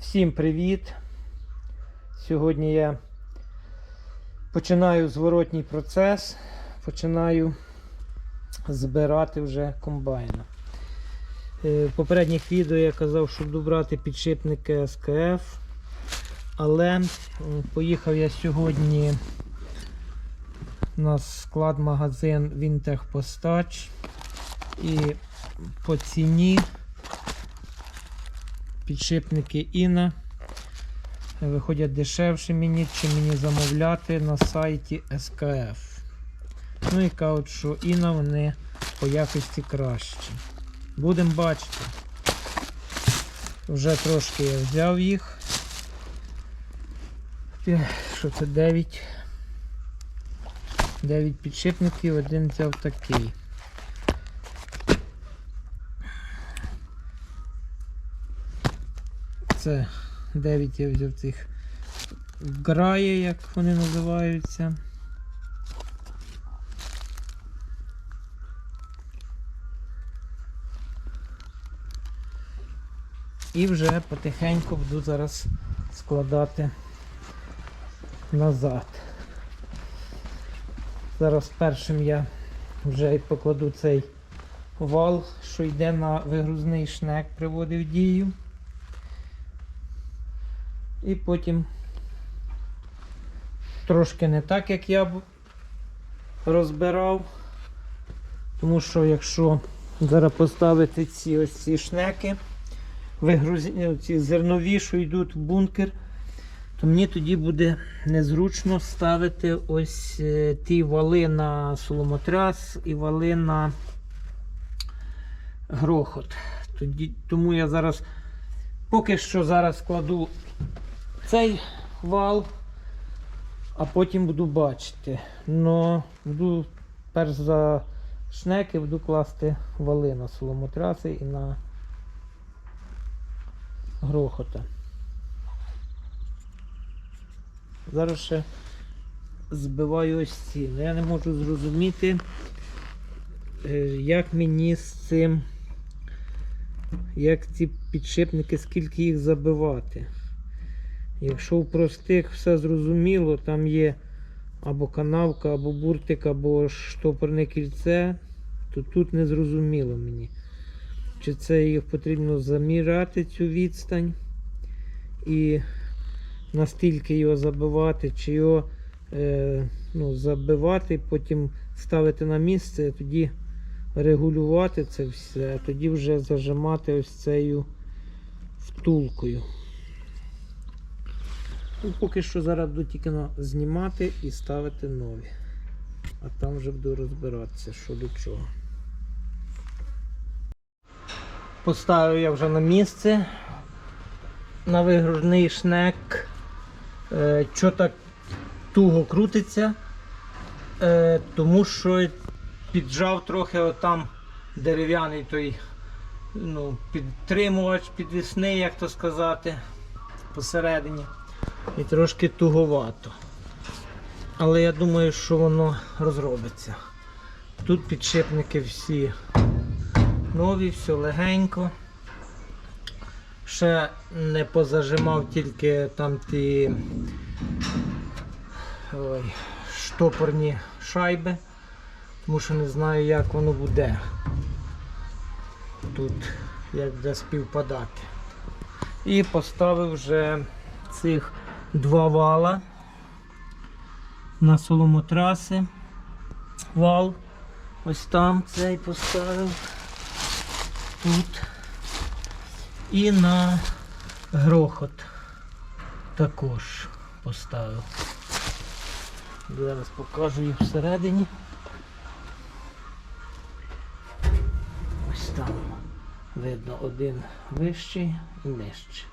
Всім привіт! Сьогодні я починаю зворотній процес, починаю збирати вже комбайна. Е, В попередніх відео я казав, що буду брати підшипники СКФ, але поїхав я сьогодні на склад-магазин Вінтехпостач і по ціні підшипники Іна виходять дешевше мені, чи мені замовляти на сайті СКФ. Ну і кажуть, що Іна вони по якості кращі. Будемо бачити. Вже трошки я взяв їх. Е, Що це 9? 9 підшипників, один взяв такий. Це 9 я взяв цих грає, як вони називаються. І вже потихеньку буду зараз складати назад. Зараз першим я вже покладу цей вал, що йде на вигрузний шнек, приводив дію. І потім трошки не так, як я б розбирав. Тому що якщо зараз поставити ці ось ці шнеки, вигрузні, ці зернові, що йдуть в бункер, то мені тоді буде незручно ставити ось е, ті вали на соломотряс і вали на грохот. Тоді, тому я зараз поки що зараз складу цей вал, а потім буду бачити. Но буду перш за шнеки буду класти вали на соломотраси і на грохота. Зараз ще збиваю ось ці. Ну, Я не можу зрозуміти, е, як мені з цим, як ці підшипники, скільки їх забивати. Якщо в простих все зрозуміло, там є або канавка, або буртик, або штопорне кільце, то тут не зрозуміло мені. Чи це їх потрібно заміряти цю відстань і настільки його забивати, чи його е, ну, забивати, потім ставити на місце, тоді регулювати це все, а тоді вже зажимати ось цією втулкою. Ну, поки що зараз буду тільки знімати і ставити нові. А там вже буду розбиратися, що до чого. Поставив я вже на місце на вигружний шнек. Е, що так туго крутиться? Е, тому що піджав трохи отам дерев'яний той ну, підтримувач, підвісний, як то сказати, посередині. І трошки туговато. Але я думаю, що воно розробиться. Тут підшипники всі нові, все легенько. Ще не позажимав тільки там ті ой, штопорні шайби, тому що не знаю, як воно буде тут, як буде співпадати. І поставив вже цих два вала на соломотраси. Вал. Ось там цей поставив. Тут. І на грохот також поставив. Зараз покажу їх всередині. Ось там видно один вищий і нижчий.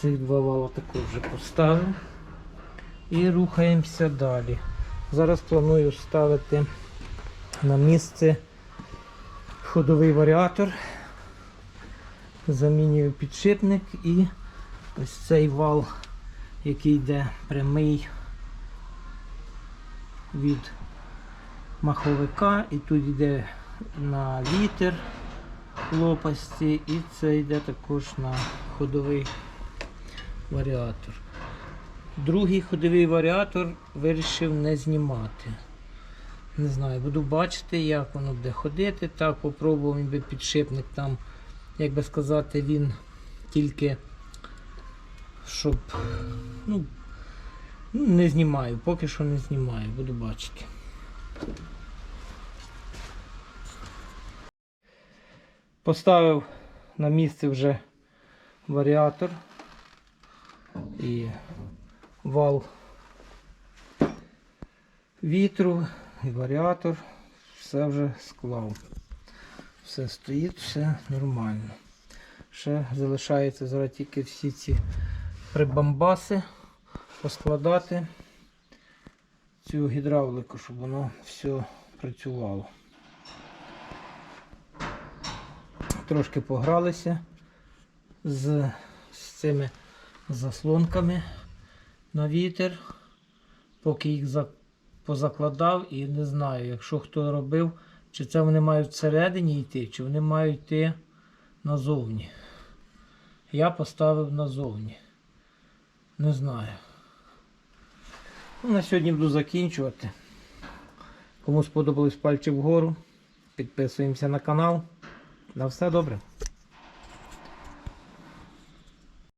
Цих два вала також вже поставив. І рухаємося далі. Зараз планую ставити на місце ходовий варіатор. Замінюю підшипник і ось цей вал, який йде прямий від маховика і тут йде на вітер лопасті, і це йде також на ходовий варіатор. Другий ходовий варіатор вирішив не знімати. Не знаю, буду бачити, як воно буде ходити. Так, попробував він би підшипник там, як би сказати, він тільки щоб. Ну, не знімаю, поки що не знімаю, буду бачити. Поставив на місце вже варіатор і вал вітру і варіатор. Все вже склав. Все стоїть, все нормально. Ще залишається зараз тільки всі ці прибамбаси поскладати цю гідравлику, щоб воно все працювало. Трошки погралися з, з цими заслонками на вітер, поки їх позакладав і не знаю, якщо хто робив, чи це вони мають всередині йти, чи вони мають йти назовні. Я поставив назовні. Не знаю. Ну, на сьогодні буду закінчувати. Кому сподобались пальчик вгору, підписуємося на канал. На все добре.